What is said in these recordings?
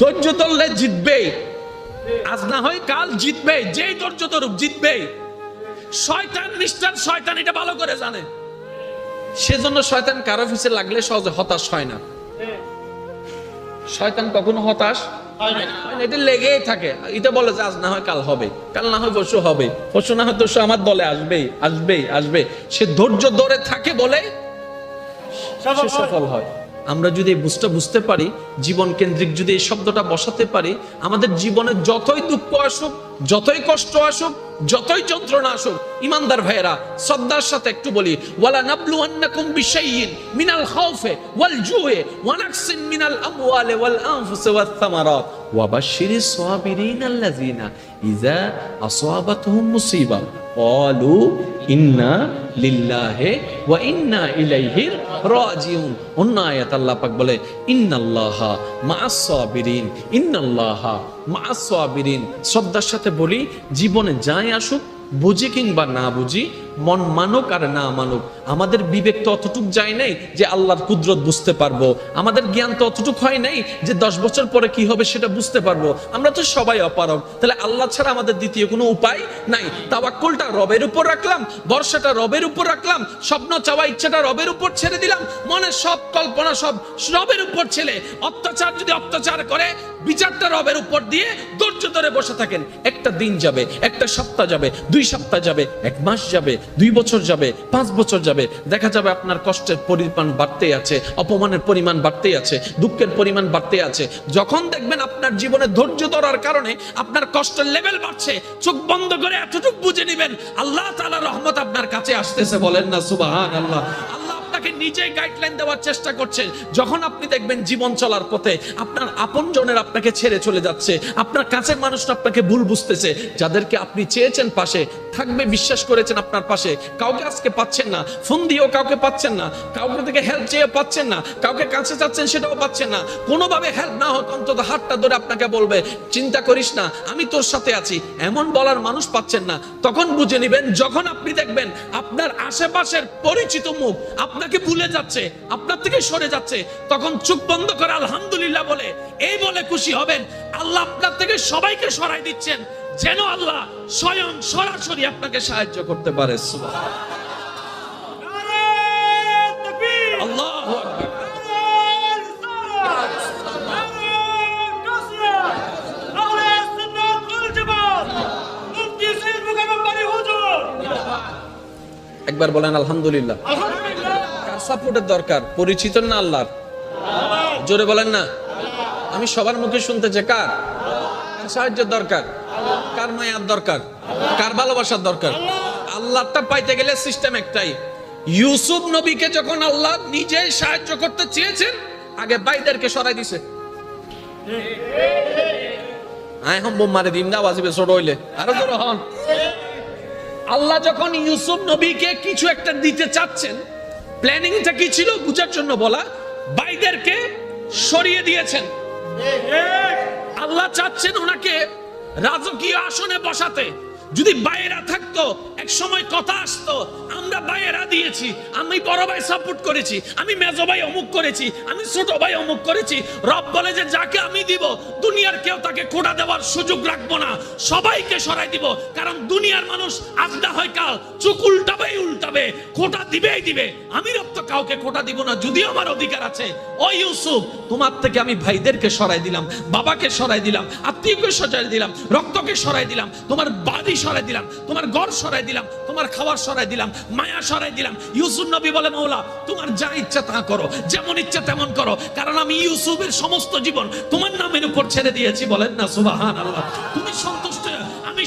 ধৈর্য ধরলে জিতবে আজ না হয় কাল জিতবে যেই ধৈর্য ধরুক জিতবে শয়তান নিষ্ঠার, শয়তান এটা ভালো করে জানে। সেজন্য শয়তান কারও অফিসে লাগলে সহজে হতাশ হয় না। শয়তান কখনো হতাশ এটা লেগেই থাকে। এটা বলে যে আজ না হয় কাল হবে, কাল না হয় পরশু হবে। পরশু না হয় পরশু আমার দলে আসবেই আসবেই আসবে সে ধৈর্য ধরে থাকে বলে সফল হয়। আমরা যদি এই বুঝটা বুঝতে পারি, জীবন কেন্দ্রিক যদি এই শব্দটা বসাতে পারি, আমাদের জীবনে যতই দুঃখ আসুক, যতই কষ্ট আসুক, যতই যন্ত্রণা আসুক, ইমানদার ভাইয়েরা, শ্রদ্ধার সাথে একটু বলি, ওয়ালা নাবলু আন্নাকুম বিশাইয়িন মিনাল খাউফে ওয়াল জুয়ে ওয়া নাকসিন মিনাল আমওয়ালি ওয়াল আনফুসি ওয়াত থামারাত ওয়া বাশশিরিস সাবিরিন আল্লাযিনা ইযা আসাবাতহুম মুসিবা। ক্বালু ইন্না লিল্লাহি ওয়া ইন্না ইলাইহি রাজিউন অন্য আয়াত আল্লাহ পাক বলে, ইন্নাল্লাহা মাআসসাবিরিন। ইন্নাল্লাহা মাআস সাবিরিন শ্রদ্ধার সাথে বলি, জীবনে যাই আসুক, বুঝি কিংবা না বুঝি মন মানুক আর না মানুক, আমাদের বিবেক তো অতটুক যায় নাই যে আল্লাহর কুদরত বুঝতে পারব। আমাদের জ্ঞান তো অতটুক হয় নাই যে দশ বছর পরে কি হবে সেটা বুঝতে পারব। আমরা তো সবাই অপারগ, তাহলে আল্লাহ ছাড়া আমাদের দ্বিতীয় কোনো উপায় নাই। তাওয়াক্কুলটা রবের উপর রাখলাম বর্ষাটা রবের উপর রাখলাম, স্বপ্ন চাওয়া ইচ্ছাটা রবের উপর ছেড়ে দিলাম, মনের সব কল্পনা সব রবের উপর ছেলে। অত্যাচার যদি অত্যাচার করে, বিচারটা রবের উপর দিয়ে ধৈর্য ধরে বসে থাকেন। একটা দিন যাবে, একটা সপ্তাহ যাবে, দুই সপ্তাহ যাবে, এক মাস যাবে দুই বছর যাবে, পাঁচ বছর যাবে। দেখা যাবে আপনার কষ্টের পরিমাণ বাড়তেই আছে, অপমানের পরিমাণ বাড়তেই আছে, দুঃখের পরিমাণ বাড়তেই আছে। যখন দেখবেন আপনার জীবনে ধৈর্য ধরার কারণে আপনার কষ্টের লেভেল বাড়ছে, চোখ বন্ধ করে এতটুকু বুঝে নেবেন, আল্লাহ তাআলা রহমত আপনার কাছে আসতেছে, বলেন না সুবাহান আল্লাহ আপনাকে গাইডলাইন দেওয়ার চেষ্টা করছেন যখন আপনি দেখবেন জীবন চলার পথে আপনার আপনজনের আপনাকে ছেড়ে চলে যাচ্ছে, আপনার কাছের মানুষটা আপনাকে ভুল বুঝতেছে, যাদেরকে আপনি চেয়েছেন পাশে থাকবে, বিশ্বাস করেছেন আপনার পাশে। কাউকে আজকে পাচ্ছেন না ফোন দিয়েও কাউকে পাচ্ছেন না, কাউকে থেকে হেল্প চেয়ে পাচ্ছেন না, কাউকে কাছে চাচ্ছেন সেটাও পাচ্ছেন না। কোনোভাবে হেল্প না হোক অন্তত হাতটা ধরে আপনাকে বলবে, চিন্তা করিস না, আমি তোর সাথে আছি। এমন বলার মানুষ পাচ্ছেন না। তখন বুঝে নেবেন, যখন আপনি দেখবেন আপনার আশেপাশের পরিচিত মুখ আপনাকে ভুলে যাচ্ছে, আপনার থেকে সরে যাচ্ছে, তখন চোখ বন্ধ করে আলহামদুলিল্লাহ বলে, এই বলে খুশি হবেন। আল্লাহ আপনার থেকে সবাইকে সরাই দিচ্ছেন। যেন আল্লাহ স্বয়ং সরাসরি আপনাকে সাহায্য করতে পারে। একবার বলেন, আলহামদুলিল্লাহ। সাপোর্টের দরকার? পরিচিত না আল্লাহর? জোরে বলেন না। আমি সবার মুখে শুনতে চাই। কার সাহায্যের দরকার? কার মায়ার দরকার? কার ভালোবাসার দরকার? আল্লাহটা পাইতে গেলে সিস্টেম একটাই। ইউসুফ নবীকে যখন আল্লাহ নিজেই সাহায্য করতে চেয়েছেন, আগে বাইদেরকে সরাই দিছে। আল্লাহ যখন ইউসুফ নবীকে কিছু একটা দিতে চাচ্ছেন, প্ল্যানিংটা কি ছিল বুঝার জন্য বলা, বাইদেরকে সরিয়ে দিয়েছেন। আল্লাহ চাচ্ছেন ওনাকে রাজকীয় আসনে বসাতে। যদি বাইরা থাকতো, এক সময় কথা আসতো, আমরা বাইরা দিয়েছি, আমি বড় ভাই সাপোর্ট করেছি, আমি মেজো ভাই অমুক করেছি, আমি ছোট ভাই অমুক করেছি, রব বলে যে যাকে আমি দিব, দুনিয়ার কেউ তাকে কোটা দেওয়ার সুযোগ রাখব না, সবাইকে সরাই দিব, কারণ দুনিয়ার মানুষ আজ হয় কাল চোখ উল্টাবে কোটা দিবেই দিবে। আমি রব কাউকে কোটা দিব না, যদিও আমার অধিকার আছে। ও ইউসুফ, তোমার থেকে আমি ভাইদেরকে সরাই দিলাম, বাবাকে সরাই দিলাম, আত্মীয়কে সরাই দিলাম, রক্তকে সরাই দিলাম, তোমার বাড়ি সরাই দিলাম, তোমার ঘর সরাই দিলাম, তোমার খাবার সরাই দিলাম, মায়া সরাই দিলাম। ইউসুফ নবী বলে, মৌলা, তোমার যা ইচ্ছা তা করো, যেমন ইচ্ছা তেমন করো, কারণ আমি ইউসুফের সমস্ত জীবন তোমার নামের উপর ছেড়ে দিয়েছি। বলেন না সুবাহান তুমি সন্তুষ্ট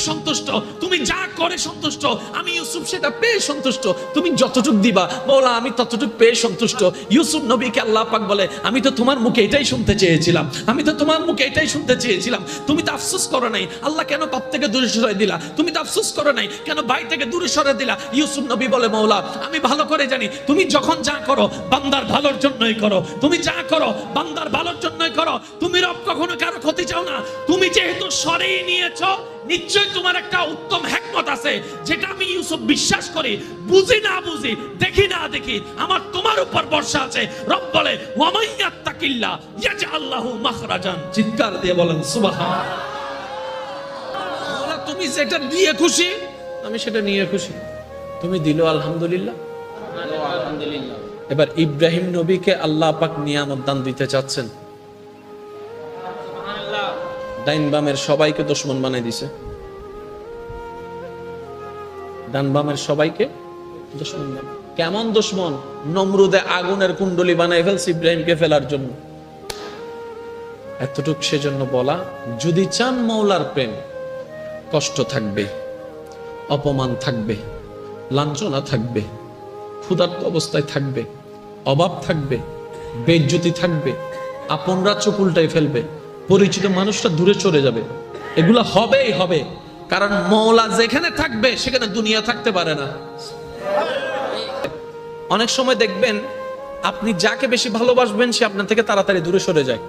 সন্তুষ্ট। তুমি যা করে সন্তুষ্ট, আমি ইউসুফ সেটা পেয়ে সন্তুষ্ট। তুমি যতটুক দিবা বলা আমি ততটুক পেয়ে সন্তুষ্ট। ইউসুফ নবীকে আল্লাহ পাক বলে, আমি তো তোমার মুখে এটাই শুনতে চেয়েছিলাম। আমি তো তোমার মুখে এটাই শুনতে চেয়েছিলাম। তুমি তো আফসোস করো নাই। আল্লাহ কেন পাপ থেকে দূরে সরাই দিলা? তুমি তো আফসোস করো নাই। কেন ভাই থেকে দূরে সরে দিলা? ইউসুফ নবী বলে, মৌলা, আমি ভালো করে জানি, তুমি যখন যা করো, বান্দার ভালোর জন্যই করো। তুমি যা করো, বান্দার ভালোর জন্যই করো। তুমি রব কখনো কারও ক্ষতি চাও না। তুমি যেহেতু সরেই নিয়েছো নিশ্চয়ই তোমার একটা উত্তম হ্যাকমত আছে যেটা আমি ইউসুফ বিশ্বাস করি। বুঝি না বুঝি দেখি না দেখি আমার তোমার উপর ভরসা আছে। রব বলে ওয়ামাইয়াত্তাকিল্লা ইয়াজআল্লাহু মাখরাজান। চিৎকার দিয়ে বলেন সুবহান বলা তুমি যেটা দিয়ে খুশি? আমি সেটা নিয়ে খুশি। তুমি দিলো আলহামদুলিল্লাহ? আলহামদুলিল্লাহ। এবার ইব্রাহিম নবীকে আল্লাহ পাক নিয়ামত দান দিতে চাচ্ছেন। ডাইন বামের সবাইকে দুশ্মন বানাই দিছে। ডান বামের সবাইকে দুশ্মন কেমন দুশ্মন? নমরুদে আগুনের কুণ্ডলি বানাই ফেলছে ইব্রাহিমকে ফেলার জন্য। এতটুক সেজন্য বলা, যদি চান মৌলার প্রেম, কষ্ট থাকবে, অপমান থাকবে, লাঞ্ছনা থাকবে, ক্ষুধার্ত অবস্থায় থাকবে, অভাব থাকবে, বেজ্জতি থাকবে, আপনরা চোখ উল্টাই ফেলবে পরিচিত মানুষটা দূরে চলে যাবে। এগুলো হবেই হবে। কারণ মৌলা যেখানে থাকবে, সেখানে দুনিয়া থাকতে পারে না। অনেক সময় দেখবেন, আপনি যাকে বেশি ভালোবাসবেন, সে আপনার থেকে তাড়াতাড়ি দূরে সরে যায়।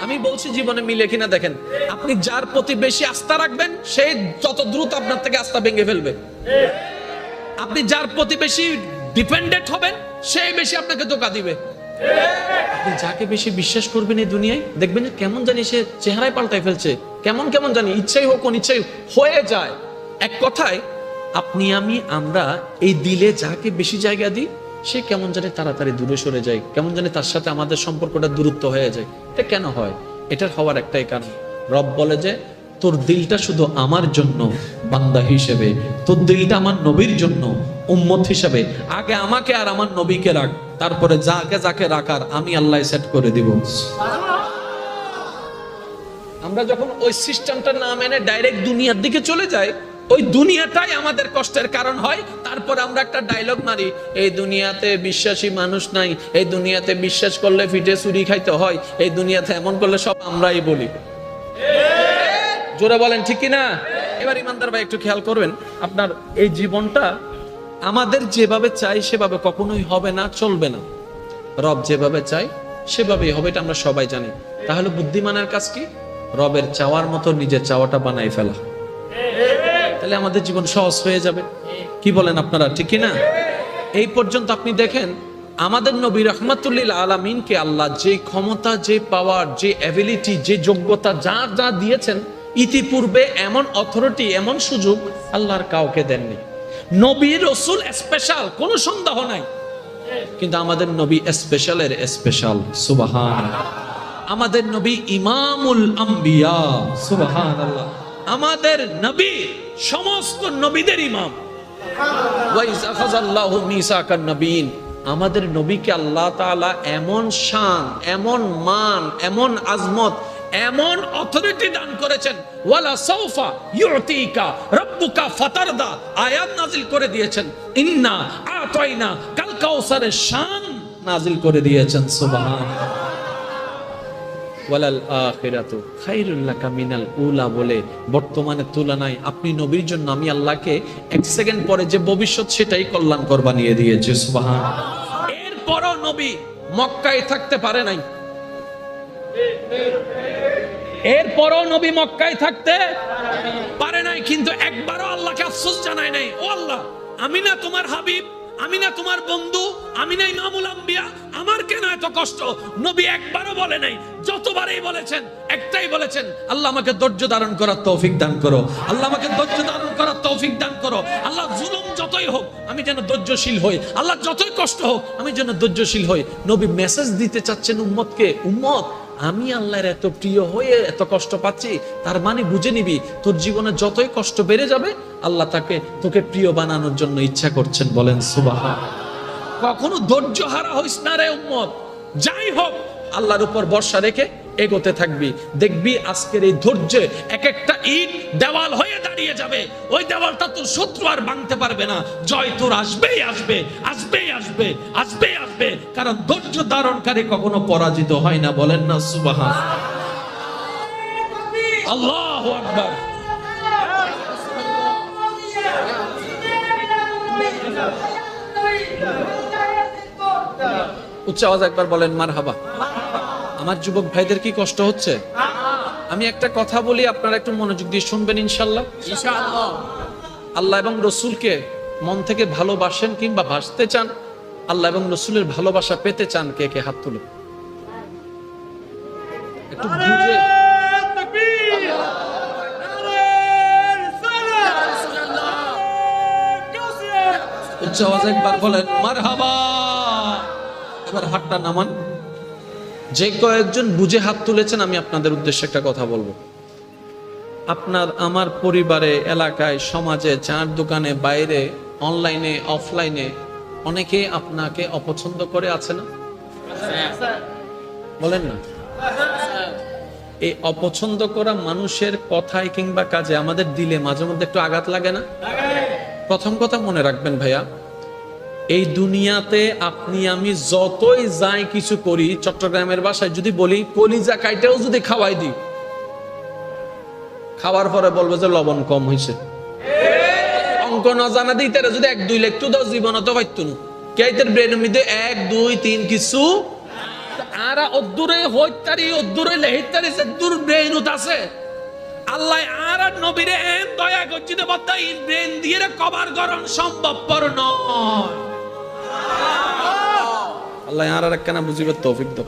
আমি বলছি জীবনে মিলে কিনা দেখেন, আপনি যার প্রতি বেশি আস্থা রাখবেন, সে যত দ্রুত আপনার থেকে আস্থা ভেঙে ফেলবে। আপনি যার প্রতি বেশি ডিপেন্ডেন্ট হবেন, সেই বেশি আপনাকে ধোকা দিবে। যাকে বেশি বিশ্বাস করবেন এই দুনিয়ায় দেখবেন যে কেমন জানি সে চেহারায় পাল্টাই ফেলছে। কেমন কেমন জানি ইচ্ছাই হোক হোক, হয়ে যায়। এক কথায় আপনি আমি আমরা এই দিলে যাকে বেশি জায়গা দিই সে কেমন জানি তাড়াতাড়ি দূরে সরে যায় কেমন জানি তার সাথে আমাদের সম্পর্কটা দূরত্ব হয়ে যায়। এটা কেন হয়? এটার হওয়ার একটাই কারণ। রব বলে যে তোর দিলটা শুধু আমার জন্য বান্দা হিসেবে। তোর দিলটা আমার নবীর জন্য উম্মত হিসেবে। আগে আমাকে আর আমার নবীকে রাখ। তারপরে যাকে যাকে রাখার আমি আল্লাহ সেট করে দিব। আমরা যখন ওই সিস্টেমটা না মেনে ডাইরেক্ট দুনিয়ার দিকে চলে যাই, ওই দুনিয়াটাই আমাদের কষ্টের কারণ হয়। তারপর আমরা একটা ডায়লগ মারি, এই দুনিয়াতে বিশ্বাসী মানুষ নাই, এই দুনিয়াতে বিশ্বাস করলে ফিটে চুরি খাইতে হয়, এই দুনিয়াতে এমন করলে সব আমরাই বলি। জোরে বলেন, ঠিক কি না এবার ইমানদার ভাই একটু খেয়াল করবেন, আপনার এই জীবনটা আমাদের যেভাবে চাই, সেভাবে কখনোই হবে না, চলবে না। রব যেভাবে চাই সেভাবেই হবে, এটা আমরা সবাই জানি। তাহলে বুদ্ধিমানের কাজ কি? রবের চাওয়ার মতো নিজের চাওয়াটা বানাই ফেলা। তাহলে আমাদের জীবন সহজ হয়ে যাবে। কি বলেন আপনারা, ঠিক না? এই পর্যন্ত আপনি দেখেন, আমাদের নবী রহমাতুল্লিল আলামিনকে আল্লাহ যে ক্ষমতা, যে পাওয়ার যে অ্যাবিলিটি যে যোগ্যতা যা যা দিয়েছেন, ইতিপূর্বে এমন অথরিটি এমন সুযোগ আল্লাহর কাউকে দেননি। নবী রসুল স্পেশাল কোনো সন্দেহ নাই। কিন্তু আমাদের নবী স্পেশালের স্পেশাল সুবাহান আমাদের নবী ইমামুল আম্বিয়া সুবাহান আমাদের নবী সমস্ত নবীদের ইমাম। আমাদের নবীকে আল্লাহ তাআলা এমন শান, এমন মান, এমন আজমত এমন অথরিটি দান করেছেন, ওয়ালা সাউফা ইউতিকা রাব্বুকা ফাতারদা আয়াত নাজিল করে দিয়েছেন। ইন্না আতাইনা কাল কাউসারের শান নাজিল করে দিয়েছেন সুবহান ওয়ালাল আখিরাতু খাইরুল লাকা মিনাল উলা বলে বর্তমানে তুলনায় আপনি নবীর জন্য আমি আল্লাহকে এক সেকেন্ড পরে যে ভবিষ্যৎ সেটাই কল্যাণকর বানিয়ে দিয়েছে সুবহান এরপরও নবী মক্কায় থাকতে পারে নাই। এরপরও নবী মক্কায় থাকতে পারে নাই, কিন্তু একবারও আল্লাহকে আফসোস জানায় নাই। ও আল্লাহ, আমি না তোমার হাবিব, আমি না তোমার বন্ধু, আমি না ইমামুল আম্বিয়া, আমার কেন এত কষ্ট? নবী একবারও বলে নাই, যতবারই বলেছেন, একটাই বলেছেন, আল্লাহ আমাকে ধৈর্য ধারণ করার তৌফিক দান করো। আল্লাহ আমাকে ধৈর্য ধারণ করার তৌফিক দান করো। আল্লাহ জুলুম যতই হোক, আমি যেন ধৈর্যশীল হই। আল্লাহ যতই কষ্ট হোক, আমি যেন ধৈর্যশীল হই। নবী মেসেজ দিতে চাচ্ছেন উম্মতকে, উম্মত আমি আল্লাহর এত প্রিয় হয়ে এত কষ্ট পাচ্ছি, তার মানে বুঝে নিবি, তোর জীবনে যতই কষ্ট বেড়ে যাবে, আল্লাহ তাকে, তোকে প্রিয় বানানোর জন্য ইচ্ছা করছেন, বলেন সুবাহ কখনো ধৈর্য হারা হইস না রে উম্মত। যাই হোক, আল্লাহর উপর বর্ষা রেখে এগোতে থাকবি। দেখবি আজকের এই ধৈর্য এক একটা ইট দেওয়াল হয়ে দাঁড়িয়ে যাবে। ওই দেওয়ালটা তোর শত্রু আর ভাঙতে পারবে না। জয় তোর আসবেই আসবে আসবেই আসবে আসবেই আসবে। কারণ ধৈর্য ধারণকারী কখনো পরাজিত হয় না, বলেন না, সুবাহান। আল্লাহ আকবার। উচ্চ আওয়াজ একবার বলেন মার হাবা আমার যুবক ভাইদের কি কষ্ট হচ্ছে? আমি একটা কথা বলি আপনারা একটু মনোযোগ দিয়ে শুনবেন ইনশাল্লাহ। আল্লাহ এবং রসুলকে মন থেকে ভালোবাসেন কিংবা ভাসতে চান আল্লাহ এবং রসুলের ভালোবাসা পেতে চান কে কে? হাত তুলে। একটু বুঝে উচ্চ আওয়াজে একবার বলেন মারহাবা। এবার হাতটা নামান। যে কয়েকজন বুঝে হাত তুলেছেন, আমি আপনাদের উদ্দেশ্যে একটা কথা বলব। আপনার, আমার পরিবারে, এলাকায়, সমাজে, চার দোকানে, বাইরে, অনলাইনে, অফলাইনে অনেকে আপনাকে অপছন্দ করে, আছে না? বলেন না। এই অপছন্দ করা মানুষের কথায় কিংবা কাজে আমাদের দিলে মাঝে মধ্যে একটু আঘাত লাগে না? প্রথম কথা মনে রাখবেন ভাইয়া এই দুনিয়াতে আপনি, আমি যতই যাই কিছু করি, চট্টগ্রামের বাসায় যদি বলি, কলিজা কাইটাও যদি খাওয়াই দিই, খাওয়ার পরে বলবে যে লবণ কম হয়েছে অঙ্ক না জানা দিই তারা যদি এক, দুই লেখ তো দশ জীবন তো কেইতের এক, দুই, তিন কিছু? আর অদ্দূরে হইতারি, অদ্দূরে লেহিতারি সে দূর ব্রেন আছে। আল্লাহ আর আর নবীরে দয়া করছি বদ্দা ইন ব্রেন দিয়ে কভার গরম সম্ভবপর নয়। আল্লাহ আর একখানা বুঝিবে তৌফিক দাও